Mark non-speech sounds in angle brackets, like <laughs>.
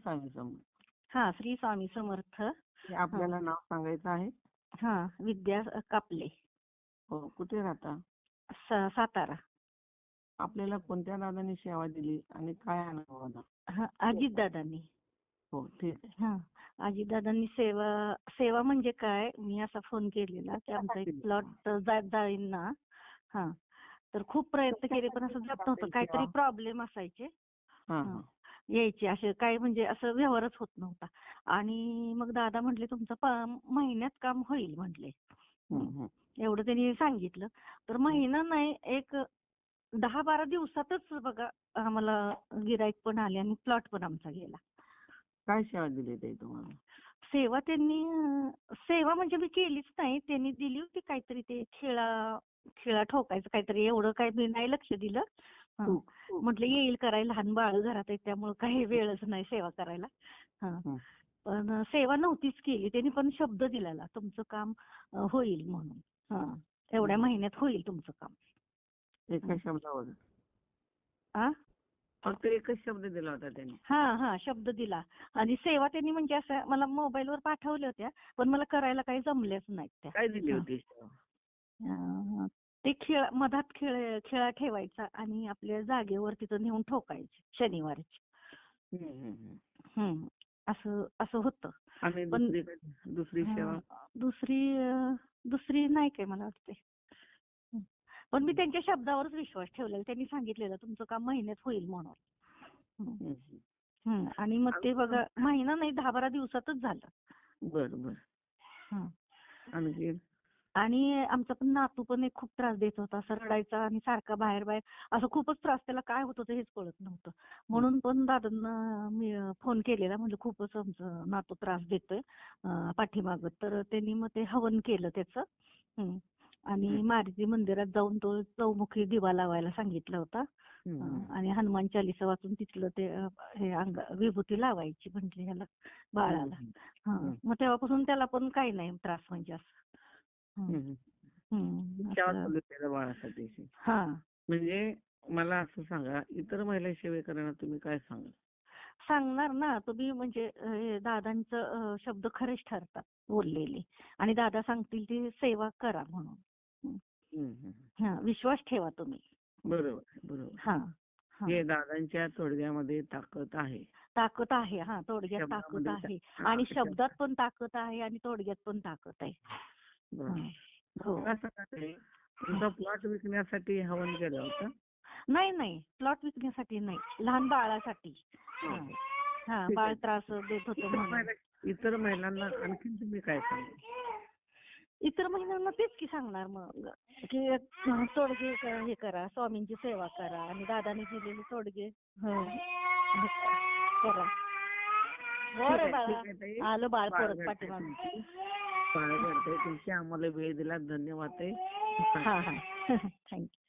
स्वामी समर्थ हा श्री स्वामी समर्थ हे आपल्याला नाव सांगायचं आहे? हा विद्या कापले. हो कुठे राहता? सातारा. आपल्याला कोणत्या दादांनी सेवा दिली आणि काय अनुभव आला हा अजितदादांनी हो ठीक आहे. हा अजितदादांनी सेवा सेवा म्हणजे काय? मी असा फोन केलेला की आमचा एक प्लॉट जाईन ना. हा तर खूप प्रयत्न केले पण असं जात नव्हतं. काहीतरी प्रॉब्लेम असायचे. यायचे असे काय म्हणजे असं व्यवहारच होत नव्हता. आणि मग दादा म्हटले तुमचं प- महिन्यात काम होईल म्हटले. एवढं त्यांनी सांगितलं. तर महिना नाही एक दहा बारा दिवसातच बघा आम्हाला गिराईक पण आले आणि प्लॉट पण आमचा गेला. काय सेवा दिली ते तुम्हाला? सेवा त्यांनी सेवा म्हणजे मी केलीच नाही. त्यांनी दिली होती काहीतरी ते खेळा खेळा ठोकायचं काहीतरी एवढं काही मी नाही लक्ष दिलं. म्हटलं येईल करायला लहान बाळ घरात आहे त्यामुळे काही वेळच नाही सेवा करायला. हा. पण सेवा नव्हतीच केली. त्यांनी पण शब्द दिलेला तुमचं काम होईल म्हणून. हा. एवढ्या महिन्यात होईल तुमचं काम. एका शब्दावर. फक्त एकच शब्द दिला होता त्यांनी हा हा शब्द दिला आणि सेवा त्यांनी म्हणजे असं मला मोबाईलवर पाठवल्या होत्या पण मला करायला काही जमल्याच नाहीत त्या काय दिली. होती अं, ते खेळ मधात खेळ खेळा ठेवायचा आणि आपल्या जागेवर तिथं नेऊन ठोकायचे शनिवारची हम्म, हम्म, हम्म. हम्म. असं असं होतं आणि पण- दुसरी दुसरी सेवा अं, दुसरी अं, दुसरी नाही काय मला वाटते. पण मी त्यांच्या शब्दावरच विश्वास ठेवलेला. त्यांनी सांगितलेलं तुमचं काम महिन्यात होईल म्हणून. आणि मग ते बघा महिना नाही दहा बारा दिवसातच झालं. बर बर हं. आणखी? आणि आमचा पण नातू पण एक खूप त्रास देत होता. असं रडायचा आणि सारखा बाहेर बाहेर असं खूपच त्रास त्याला काय होत होतं हेच कळत नव्हतं. म्हणून पण दादांना मी फोन केलेला. म्हणजे खूपच आमचं नातू त्रास देतोय अं, पाठीमागं. तर त्यांनी मग ते हवन केलं त्याचं. हं. आणि. मारुती मंदिरात जाऊन तो चौमुखी दिवा लावायला सांगितला होता. आणि हनुमान चालिसा वाचून तिथलं ते हे अंग विभूती लावायची म्हणजे ह्याला बाळाला. मग तेव्हापासून त्याला पण काही नाही त्रास म्हणजे असं हं. बाळासाठी म्हणजे मला असं सांगा इतर महिला सेवेकरांना तुम्ही काय सांगाल सांगणार ना तुम्ही म्हणजे दादांचं शब्द खरेच ठरतात बोललेले आणि दादा सांगतील ती सेवा करा म्हणून. हा विश्वास ठेवा तुम्ही. बरोबर. बरोबर. हा हा. हे दादांच्या तोडग्यामध्ये ताकद आहे. ताकद आहे हा थोडक्यात ताकद शब्दामध्ये आहे. आणि शब्द- शब्दात पण ताकद आहे आणि थोडक्यात पण ताकद आहे. बरोबर. हा. हो. मला सांगा ताई, तुमचा प्लॉट विकण्यासाठी हवन केलं होतं? नाही नाही. प्लॉट विकण्यासाठी नाही. लहान बाळासाठी. हा. हा ठीक बाळ आहे. त्रास देत होतं इतर म्हणून. महिला- इतर महिलांना आणखीन तुम्ही काय सांगा इतर महिलांना तेच की सांगणार मग की तोडगे हे करा स्वामींची सेवा करा आणि दादाने दिलेले तोडगे. हं, करा. बरं बाळा. आलं बाळ परत पाठीमाग. आम्हाला वेळ दिला धन्यवाद हा हा. <laughs> थँक्यू